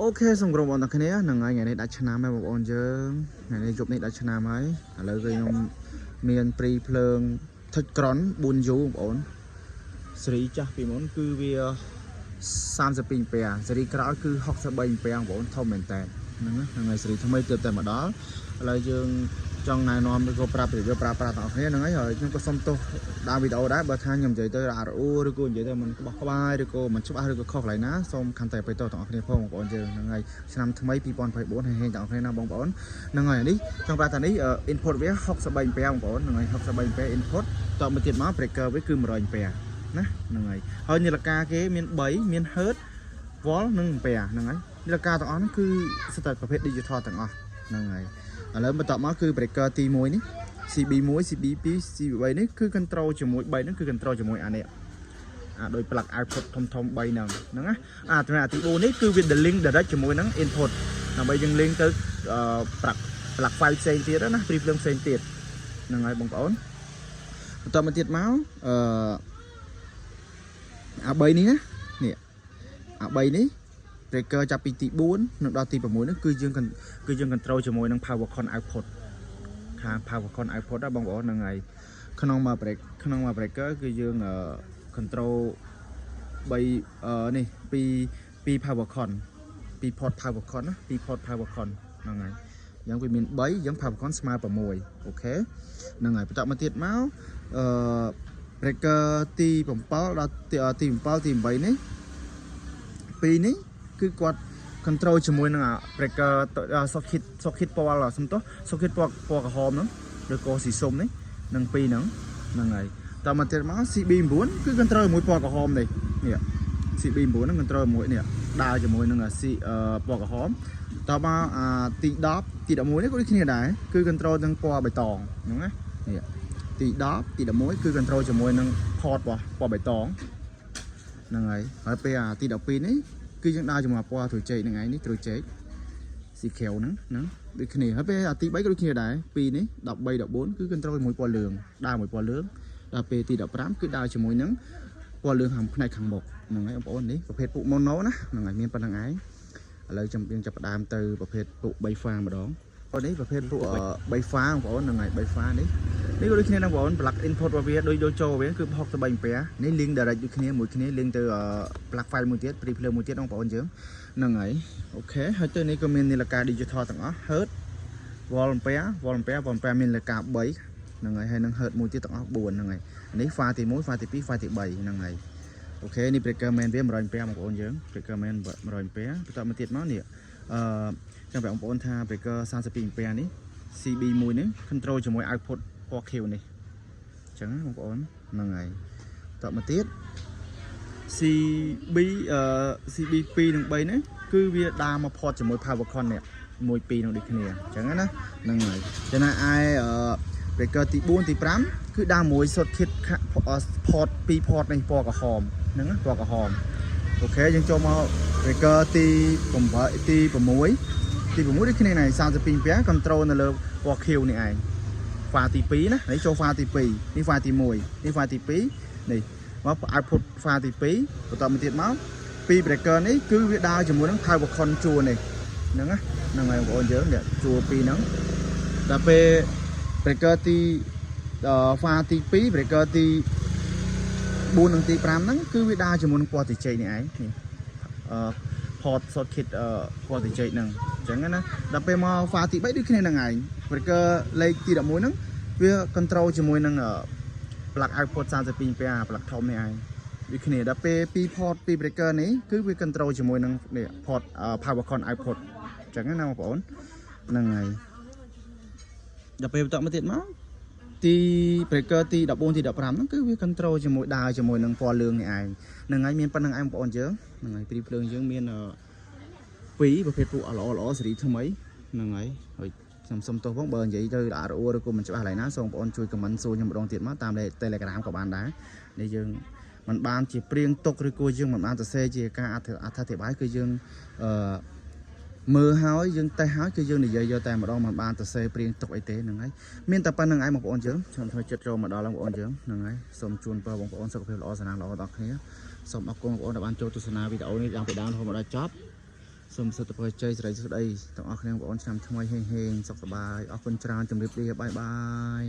អូខេសូមគោរពបងប្អូនទាំងគ្នាហ្នឹងហើយថ្ងៃនេះដាច់ឆ្នាំហើយបងប្អូនយើងថ្ងៃនេះយប់នេះដាច់ឆ្នាំហើយឥឡូវគឺខ្ញុំមានព្រីភ្លើងថុចក្រន 4U បងប្អូនស៊េរីចាស់ពីមុនគឺវា32អាំស៊េរីក្រោយគឺ63អាំបងប្អូនធំមែនតើហ្នឹងណាហ្នឹងហើយស៊េរីថ្មីទើបតែមកដល់ឥឡូវយើង ចង់ណែនាំឬក៏ប្រាប់ពីវាប្រើប្រាស់ទាំងអស់គ្នាហ្នឹងហើយហើយខ្ញុំក៏សុំទោសដើមវីដេអូដែរបើថាខ្ញុំនិយាយទៅរអាក់រអួលឬក៏និយាយទៅមិនក្បោះក្បាយឬក៏មិនច្បាស់ឬក៏ខុសកន្លែងណាសូមខន្តីអភ័យទោសទាំងអស់គ្នាផងបងប្អូនយើងហ្នឹងហើយឆ្នាំថ្មី2024ហើយហេងទាំងអស់គ្នាណាបងប្អូនហ្នឹងហើយនេះចង់ប្រាប់ថានេះ input វា63អាំបងប្អូនហ្នឹងហើយ63អាំ input តទៅមកទៀតមក breaker វាគឺ100អាំណាហ្នឹងហើយហើយនាឡិកាគេមាន3មាន hertz volt និង ampere ហ្នឹងហើយនាឡិកាទាំងអស់ហ្នឹងគឺសិតតែប្រភេទ digital ទាំងអស់ហ្នឹងហើយ ឥឡូវបន្តមកគឺ breaker ទី1នេះ CB1 CB2 CB3 នេះគឺ control ជាមួយ3ហ្នឹងគឺ control ជាមួយអានេះអាដោយ plug output ធំធំ3ហ្នឹងហ្នឹងណាអាត្រង់អាទី4នេះគឺវា the link direct ជាមួយនឹង input ដើម្បីយើង link ទៅអឺ plug plug file ផ្សេងទៀតណាព្រីភ្លើងផ្សេងទៀតហ្នឹងហើយបងប្អូនបន្តមកទៀតមកអឺអា3នេះណានេះអា3នេះ breaker ចាប់ពីទី4និងដល់ទី6នេះគឺយើងគឺយើង control ជាមួយនឹង power con output ខាង power con output ណាបងប្អូនហ្នឹងហើយក្នុងមួយ break ក្នុងមួយ breaker គឺយើង control 3អឺនេះពីពី power con ពី port power con ណាពី port power con ហ្នឹងហើយយ៉ាងវាមាន3យ៉ាង power con ស្មើ6អូខេហ្នឹងហើយបន្តមកទៀតមកអឺ breaker ទី7ដល់ទី7ទី8នេះពីរនេះ គឺគាត់ control ជាមួយនឹងអា breaker socket socket ពណ៌សំទោះ socket ពណ៌ពណ៌ក្រហមហ្នឹងឬក៏ស៊ីសុំនេះនឹងពីរហ្នឹងហ្នឹងហើយតមកទៀតមក CB9 គឺ control ជាមួយពណ៌ក្រហមនេះនេះ CB9 ហ្នឹង control ជាមួយនេះដើរជាមួយនឹង C ពណ៌ក្រហមតមកអាទី10ទី11នេះក៏ដូចគ្នាដែរគឺ control នឹងពណ៌បៃតងហ្នឹងណានេះទី10ទី11គឺ control ជាមួយនឹង port របស់ពណ៌បៃតងហ្នឹងហើយហើយពេលអាទី12នេះ គឺយើងដើរជាមួយពណ៌ត្រួយចេកហ្នឹងឯងនេះត្រួយចេកស៊ីខេវហ្នឹងហ្នឹងដូចគ្នាហើយពេលអាទី3ក៏ដូចគ្នាដែរពីរនេះ13 14គឺ control ជាមួយពណ៌លឿងដើរជាមួយពណ៌លឿងដល់ពេលទី15គឺដើរជាមួយនឹងពណ៌លឿងខាងផ្នែកខាងមុខហ្នឹងហើយបងប្អូននេះប្រភេទពុក mono ណាហ្នឹងហើយមានប៉ុណ្្នឹងឯងឥឡូវចាំយើងចាប់ផ្ដើមទៅប្រភេទពុក3ហ្វាម្ដងអូនេះប្រភេទពុក3ហ្វាបងប្អូនហ្នឹងហើយ3ហ្វានេះ នេះក៏ដូចគ្នាដែរបងប្អូន plug input របស់វាដូចដូចចូលវាគឺ63 ampere នេះ link direct ដូចគ្នាមួយគ្នា link ទៅ plug file មួយទៀត pre play មួយទៀតបងប្អូនយើងហ្នឹងហើយអូខេហើយទៅនេះក៏មាននាឡិកា digital ទាំងអស់ hertz volt ampere volt ampere volt ampere មាននាឡិកា3ហ្នឹងហើយហើយនឹង hertz មួយទៀតទាំងអស់4ហ្នឹងហើយនេះ pha ទី1 pha ទី2 pha ទី3ហ្នឹងហើយអូខេនេះ breaker main វា100 ampere បងប្អូនយើង breaker main 100 ampere បន្តមកទៀតមកនេះអឺចាំបងប្អូនថា breaker 32 ampere នេះ CB1 នេះ control ជាមួយ output ពណ៌ខៀវនេះអញ្ចឹងណាបងប្អូនហ្នឹងហើយតមកទៀត CB អឺ CB2 និង3នេះគឺវាដើរមកផតជាមួយ power con នេះមួយ2នឹងដូចគ្នាអញ្ចឹងណាហ្នឹងហើយចឹងណាឯអឺ breaker ទី4ទី5គឺដើរមួយ socket port 2 port នេះពណ៌ក្រហមហ្នឹងណាពណ៌ក្រហមអូខេយើងចូលមក breaker ទី7ទី6ទី6ដូចគ្នា này 32 ampere control នៅលើពណ៌ខៀវនេះឯង pha ទី2ណានេះចូល pha ទី2នេះ pha ទី1នេះ pha ទី2នេះមក output pha ទី2បន្តមកទៀតមកពី breaker នេះគឺវាដើរជាមួយនឹង power con ជួរនេះហ្នឹងណាហ្នឹងហើយបងប្អូនយើងនេះជួរពីរហ្នឹងដល់ពេល breaker ទី pha ទី2 breaker ទី4និងទី5ហ្នឹងគឺវាដើរជាមួយនឹងពណ៌ទីជ័យនេះឯងនេះអឺ port socket ពណ៌ទីជ័យហ្នឹង អញ្ចឹងណាដល់ពេលមក pha ទី3ដូចគ្នាហ្នឹងឯង breaker លេខទី11ហ្នឹងវា control ជាមួយនឹង plug output 32 ampere plug ធំនេះឯងដូចគ្នាដល់ពេលពី port ពី breaker នេះគឺវា control ជាមួយនឹងនេះ port power con output អញ្ចឹងណាបងប្អូនហ្នឹងហើយដល់ពេលបន្តមកទៀតមកទី breaker ទី14ទី15ហ្នឹងគឺវា control ជាមួយដើរជាមួយនឹងពណ៌លឿងនេះឯងហ្នឹងហើយមានប៉ុណ្្នឹងឯងបងប្អូនយើងហ្នឹងហើយព្រីភ្លើងយើងមាន ពីរប្រភេទពួកល្អល្អសេរីថ្មីហ្នឹងហើយហើយខ្ញុំសុំទោសផងបើនិយាយទៅល្អរអួរឬក៏មិនច្បាស់ឡើយណាសូមបងប្អូនជួយ comment សួរខ្ញុំម្ដងទៀតមកតាម Telegram ក៏បានដែរនេះយើងมันបានជាព្រៀងទុកឬក៏យើងមិនបានសរសេរជាការអត្ថាធិប្បាយគឺយើងអឺមើលហើយយើងតេស្តហើយគឺយើងនិយាយយកតែម្ដងមិនបានសរសេរព្រៀងទុកអីទេហ្នឹងហើយមានតែប៉ុណ្្នឹងឯងបងប្អូនយើងខ្ញុំធ្វើចិត្តចូលមកដល់បងប្អូនយើងហ្នឹងហើយសូមជូនពរបងប្អូនសុខភាពល្អសំណាងល្អដល់គ្នាសូមអរគុណបងប្អូនដែលបានចូលទស្សនាវីដេអូនេះតាំងពីដើមរហូតមកដល់ចប់ សូមសុខភាពជ័យសិរីសុខស្ដីទាំងអស់គ្នាបងប្អូនឆ្នាំថ្មីហេងហេងសុខសប្បាយអរគុណច្រើនជម្រាបលាបាយបាយ